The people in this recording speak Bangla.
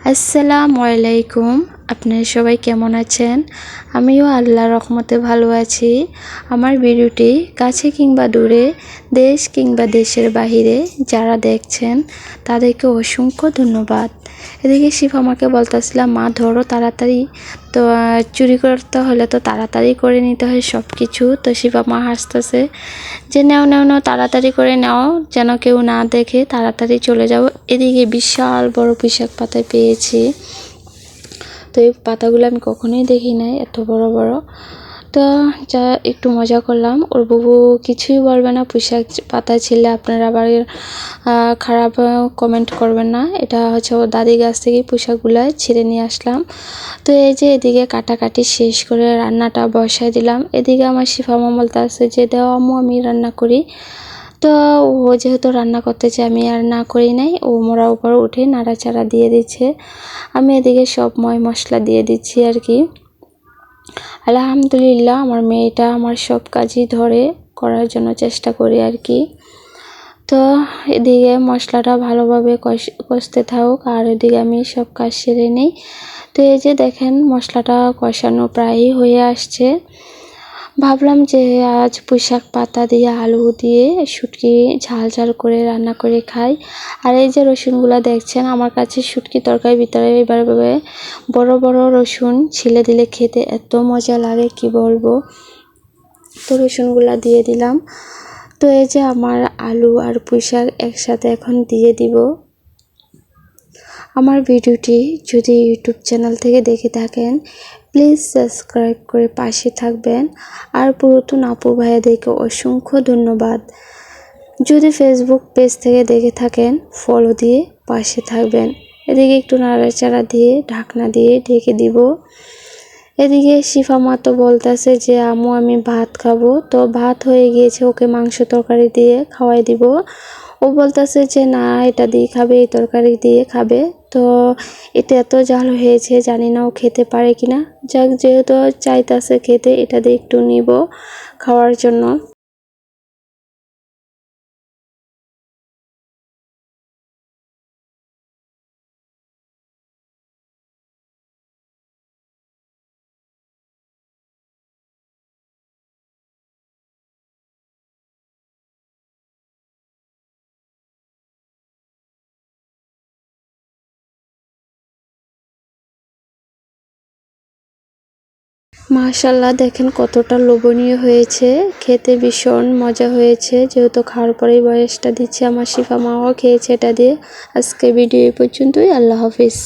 আসসালামু আলাইকুম। আপনারা সবাই কেমন আছেন? আমিও আল্লাহ রহমতে ভালো আছি। আমার ভিডিওটি কাছে কিংবা দূরে, দেশ কিংবা দেশের বাহিরে যারা দেখছেন, তাদেরকে অসংখ্য ধন্যবাদ। এদিকে শিফ আমাকে বলতেছিলাম মা, ধরো তাড়াতাড়ি। তো চুরি করতে হলে তো তাড়াতাড়ি করে নিতে হয় সব কিছু তো শিফা মা হাসতেছে, যে নাও নাও নাও, তাড়াতাড়ি করে নাও, যেন কেউ না দেখে তাড়াতাড়ি চলে যাও। এদিকে বিশাল বড় পুঁইশাক পাতা পেয়েছি। তো এই পাতাগুলো আমি কখনোই দেখি নাই, এত বড় বড়। তো যা একটু মজা করলাম। ওর বুবু কিছুই বলবে না পুঁইশাক পাতা ছিলে, আপনারা আবার খারাপ কমেন্ট করবেন না। এটা হচ্ছে ওর দাদি গাছ থেকে পুঁইশাকগুলো ছিঁড়ে নিয়ে আসলাম। তো এই যে এদিকে কাটাকাটি শেষ করে রান্নাটা বসাই দিলাম। এদিকে আমার শিফা মা বলতে আছে যে দেওয়া আমি রান্না করি। তো ও যেহেতু রান্না করতে চায় আমি আর না করি নাই। ও মোড়া উপর উঠে নাড়াচাড়া দিয়ে দিচ্ছে। আমি এদিকে সব ময় মশলা দিয়ে দিচ্ছি আর কি। আলহামদুলিল্লাহ, আমার মেয়েটা আমার সব কাজই ধরে করার জন্য চেষ্টা করি আর কি। তো এদিকে মশলাটা ভালোভাবে কষ- কষতে থাকুক, আর এদিকে আমি সব কাজ সেরে নিই। তো এই যে দেখেন, মশলাটা কষানো প্রায়ই হয়ে আসছে। ভাবলাম যে আজ পুঁইশাক পাতা দিয়ে আলু দিয়ে শুটকি ঝাল ঝাল করে রান্না করে খাই। আর এই যে রসুনগুলো দেখছেন, আমার কাছে শুটকি তরকারির ভিতরে এবারে বড় বড় রসুন ছিলে দিলে খেতে এত মজা লাগে, কি বলব? তো রসুনগুলো দিয়ে দিলাম। তো এই যে আমার আলু আর পুঁইশাক একসাথে এখন দিয়ে দিব। আমার ভিডিওটি যদি ইউটিউব চ্যানেল থেকে দেখে থাকেন প্লিজ সাবস্ক্রাইব করে পাশে থাকবেন। আর পুরাতন আপু ভাইয়াদেরকে অসংখ্য ধন্যবাদ। যদি ফেসবুক পেজ থেকে দেখে থাকেন ফলো দিয়ে পাশে থাকবেন। এদিকে একটু নাড়াচাড়া দিয়ে, ঢাকনা দিয়ে ঢেকে দিব। এদিকে শিফা মা তো বলতেছে যে আমু আমি ভাত খাব। তো ভাত হয়ে গিয়েছে, ওকে মাংস তরকারি দিয়ে খাওয়াই দিব। ও বলতেছে যে, না, এটা দিয়ে খাবে, এই তরকারি দিয়ে খাবে। তো এটা এত জাল হয়েছে, জানি না ও খেতে পারে কিনা। যাক, যেহেতু চাইতাছে খেতে, এটা দিয়ে একটু নিব খাওয়ার জন্য। মাশাল্লাহ দেখেন কতটা লোভনীয় হয়েছে। খেতে ভীষণ মজা হয়েছে, যেহেতু খাওয়ার পরেই বয়সটা দিচ্ছে আমার শিফা মাও খেয়েছে এটা দিয়ে। আজকে ভিডিও এই পর্যন্তই, আল্লাহ হাফিজ।